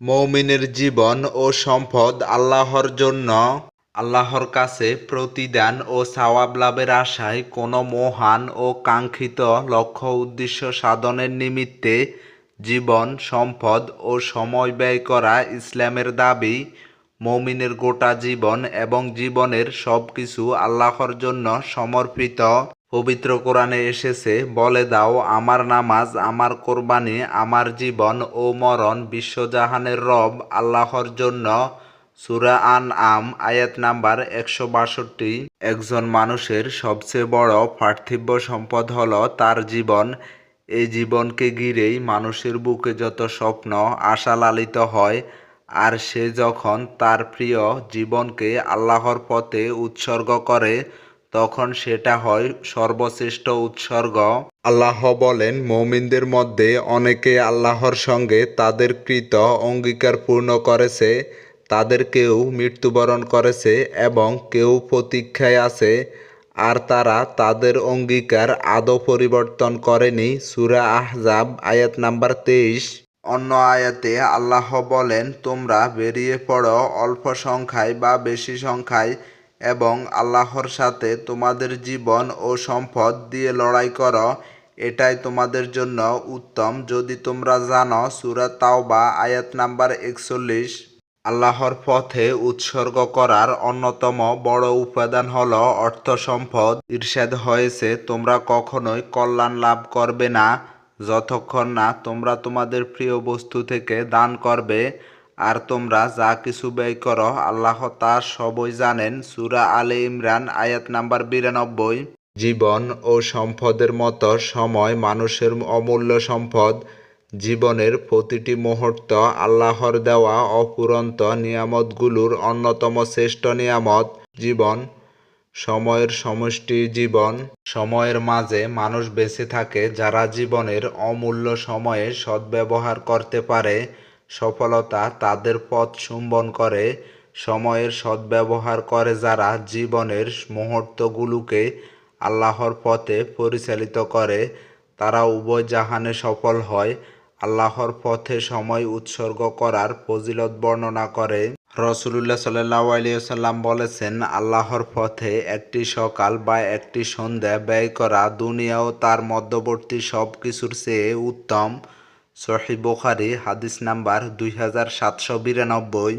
মৌমিনের জীবন ও সম্পদ আল্লাহর জন্য, আল্লাহর কাছে প্রতিদান ও সওয়াব লাভের আশায় কোনো মহান ও কাঙ্ক্ষিত লক্ষ্য উদ্দেশ্য সাধনের নিমিত্তে জীবন, সম্পদ ও সময় ব্যয় করা ইসলামের দাবি, মৌমিনের গোটা জীবন এবং জীবনের সব কিছু আল্লাহর জন্য সমর্পিত। পবিত্র কোরআনে এসেছে, বলে দাও, আমার নামাজ, আমার কোরবানি, আমার জীবন ও মরণ বিশ্বজাহানের রব আল্লাহর জন্য। সুরা আন আম আয়াত নাম্বার একশো বাষট্টি। একজন মানুষের সবচেয়ে বড় পার্থিব্য সম্পদ হলো তার জীবন। এই জীবনকে ঘিরেই মানুষের বুকে যত স্বপ্ন, আশা লালিত হয়, আর সে যখন তার প্রিয় জীবনকে আল্লাহর পথে উৎসর্গ করে তখন সেটা হয় সর্বশ্রেষ্ঠ উৎসর্গ। আল্লাহ বলেন, মমিনদের মধ্যে অনেকে আল্লাহর সঙ্গে তাদের কৃত অঙ্গীকার পূর্ণ করেছে, তাদের কেউ মৃত্যুবরণ করেছে এবং কেউ প্রতীক্ষায় আছে, আর তারা তাদের অঙ্গীকার আদৌ পরিবর্তন করেনি। সুরা আহজাব, আয়াত নাম্বার তেইশ। অন্য আয়াতে আল্লাহ বলেন, তোমরা বেরিয়ে পড়ো অল্প সংখ্যায় বা বেশি সংখ্যায় এবং আল্লাহর সাথে তোমাদের জীবন ও সম্পদ দিয়ে লড়াই করো, এটাই তোমাদের জন্য উত্তম। যদি তোমরা জানো সুরা তাওবা, আয়াত নাম্বার একচল্লিশ, আল্লাহর পথে উৎসর্গ করার অন্যতম বড় উপাদান হল অর্থ সম্পদ। ঈর্ষাদ হয়েছে, তোমরা কখনোই কল্যাণ লাভ করবে না, যতক্ষণ না তোমরা তোমাদের প্রিয় বস্তু থেকে দান করবে। আর তোমরা যা কিছু ব্যয় করো, আল্লাহ তা সবই জানেন। সুরা আলে ইমরান, আয়াত নাম্বার বিরানব্বই। জীবন ও সম্পদের মতো সময় মানুষের অমূল্য সম্পদ। জীবনের প্রতিটি মুহূর্ত আল্লাহর দেওয়া অপুরন্ত নিয়ামতগুলোর অন্যতম শ্রেষ্ঠ নিয়ামত। জীবন, সময়ের সমষ্টি জীবন। সময়ের মাঝে মানুষ বেঁচে থাকে যারা জীবনের অমূল্য সময়ে সদ্ব্যবহার করতে পারে। সফলতা তাদের পথ চুম্বন করে, সময়ের সদ্ব্যবহার করে যারা জীবনের মুহূর্তগুলোকে আল্লাহর পথে পরিচালিত করে, তারা উভয় জাহানে সফল হয়, আল্লাহর পথে সময় উৎসর্গ করার ফজিলত বর্ণনা করে। রসুলুল্লাহ সাল্লাহ বলেছেন, আল্লাহর পথে একটি সকাল বা একটি সন্ধ্যা ব্যয় করা দুনিয়া ও তার মধ্যবর্তী সব কিছুর চেয়ে উত্তম। সহি বোখারি হাদিস নাম্বার দুই হাজার সাতশো বিরানব্বই।